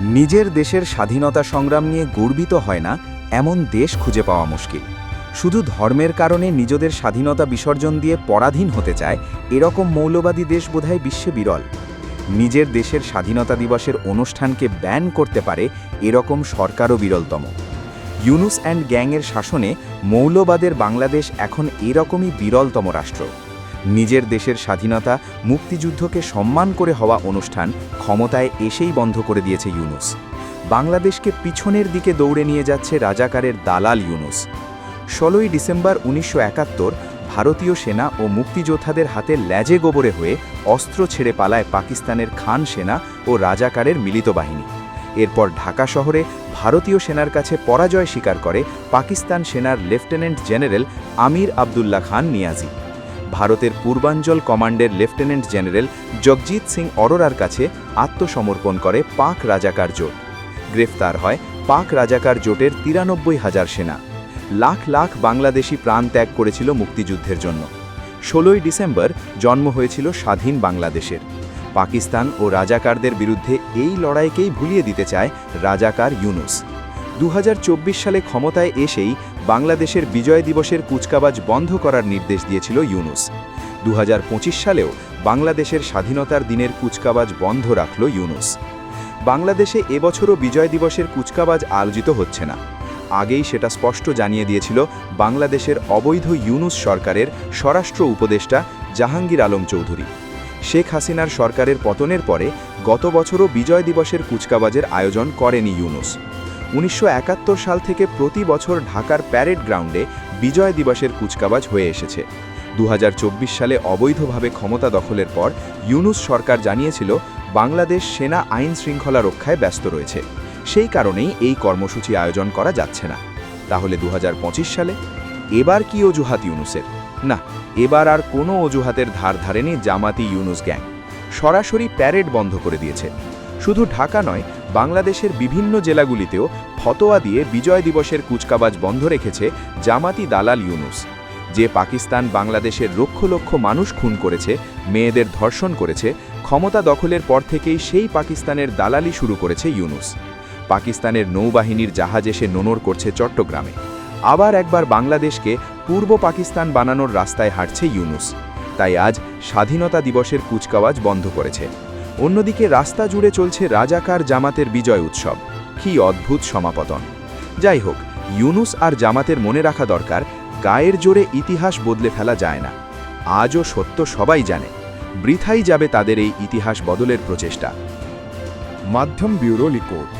নিজের দেশের স্বাধীনতা সংগ্রাম নিয়ে গর্বিত হয় না এমন দেশ খুঁজে পাওয়া মুশকিল। শুধু ধর্মের কারণে নিজেদের স্বাধীনতা বিসর্জন দিয়ে পরাধীন হতে চায়, এরকম মৌলবাদী দেশ বোধহয় বিশ্বে বিরল। নিজের দেশের স্বাধীনতা দিবসের অনুষ্ঠানকে ব্যান করতে পারে এরকম সরকারও বিরলতম। ইউনুস অ্যান্ড গ্যাংয়ের শাসনে মৌলবাদের বাংলাদেশ এখন এরকমই বিরলতম রাষ্ট্র। নিজের দেশের স্বাধীনতা, মুক্তিযুদ্ধকে সম্মান করে হওয়া অনুষ্ঠান ক্ষমতায় এসেই বন্ধ করে দিয়েছে ইউনুস। বাংলাদেশকে পিছনের দিকে দৌড়ে নিয়ে যাচ্ছে রাজাকারের দালাল ইউনুস। ষোলোই ডিসেম্বর উনিশশো একাত্তর ভারতীয় সেনা ও মুক্তিযোদ্ধাদের হাতে ল্যাজে গোবরে হয়ে অস্ত্র ছেড়ে পালায় পাকিস্তানের খান সেনা ও রাজাকারের মিলিত বাহিনী। এরপর ঢাকা শহরে ভারতীয় সেনার কাছে পরাজয় স্বীকার করে পাকিস্তান সেনার লেফটেন্যান্ট জেনারেল আমির আবদুল্লাহ খান নিয়াজি। ভারতের পূর্বাঞ্চল কমান্ডের লেফটেন্যান্ট জেনারেল জগজিৎ সিং অরোরার কাছে আত্মসমর্পণ করে পাক রাজাকার জোট। গ্রেফতার হয় পাক রাজাকার জোটের তিরানব্বই হাজার সেনা। লাখ লাখ বাংলাদেশি প্রাণ ত্যাগ করেছিল মুক্তিযুদ্ধের জন্য। ষোলোই ডিসেম্বর জন্ম হয়েছিল স্বাধীন বাংলাদেশের। পাকিস্তান ও রাজাকারদের বিরুদ্ধে এই লড়াইকেই ভুলিয়ে দিতে চায় রাজাকার ইউনুস। দু হাজার চব্বিশ সালে ক্ষমতায় এসেই বাংলাদেশের বিজয় দিবসের কুচকাবাজ বন্ধ করার নির্দেশ দিয়েছিল ইউনুস। দু হাজার পঁচিশ সালেও বাংলাদেশের স্বাধীনতার দিনের কুচকাবাজ বন্ধ রাখল ইউনুস। বাংলাদেশে এবছরও বিজয় দিবসের কুচকাবাজ আয়োজিত হচ্ছে না। আগেই সেটা স্পষ্ট জানিয়ে দিয়েছিল বাংলাদেশের অবৈধ ইউনুস সরকারের স্বরাষ্ট্র উপদেষ্টা জাহাঙ্গীর আলম চৌধুরী। শেখ হাসিনার সরকারের পতনের পরে গত বছরও বিজয় দিবসের কুচকাবাজের আয়োজন করেনি ইউনুস। উনিশশো একাত্তর সাল থেকে প্রতি বছর ঢাকার প্যারেড গ্রাউন্ডে বিজয় দিবসের কুচকাবাজ হয়ে এসেছে। দু হাজার চব্বিশ সালে অবৈধভাবে ক্ষমতা দখলের পর ইউনুস সরকার জানিয়েছিল, বাংলাদেশ সেনা আইন শৃঙ্খলা রক্ষায় ব্যস্ত রয়েছে। সেই কারণেই এই কর্মসূচি আয়োজন করা যাচ্ছে না। তাহলে দু হাজার পঁচিশ সালে? এবার কি অজুহাত ইউনুসের? না, এবার আর কোনো অজুহাতের ধার ধারেনি জামাতি ইউনুস গ্যাং। সরাসরি প্যারেড বন্ধ করে দিয়েছে। শুধু ঢাকা নয়, বাংলাদেশের বিভিন্ন জেলাগুলিতেও ফতোয়া দিয়ে বিজয় দিবসের কুচকাবাজ বন্ধ রেখেছে জামাতি দালাল ইউনুস। যে পাকিস্তান বাংলাদেশের লক্ষ লক্ষ মানুষ খুন করেছে, মেয়েদের ধর্ষণ করেছে, ক্ষমতা দখলের পর থেকেই সেই পাকিস্তানের দালালি শুরু করেছে ইউনুস। পাকিস্তানের নৌবাহিনীর জাহাজ এসে নোনর করছে চট্টগ্রামে। আবার একবার বাংলাদেশকে পূর্ব পাকিস্তান বানানোর রাস্তায় হাঁটছে ইউনুস। তাই আজ স্বাধীনতা দিবসের কুচকাওয়াজ বন্ধ করেছে। অন্যদিকে রাস্তা জুড়ে চলছে রাজাকার জামাতের বিজয় উৎসব। কি অদ্ভুত সমাপতন। যাই হোক, ইউনুস আর জামাতের মনে রাখা দরকার, গায়ের জোরে ইতিহাস বদলে ফেলা যায় না। আজও সত্য সবাই জানে, বৃথাই যাবে তাদের এই ইতিহাস বদলের প্রচেষ্টা। মাধ্যম ব্যুরো রিপোর্ট।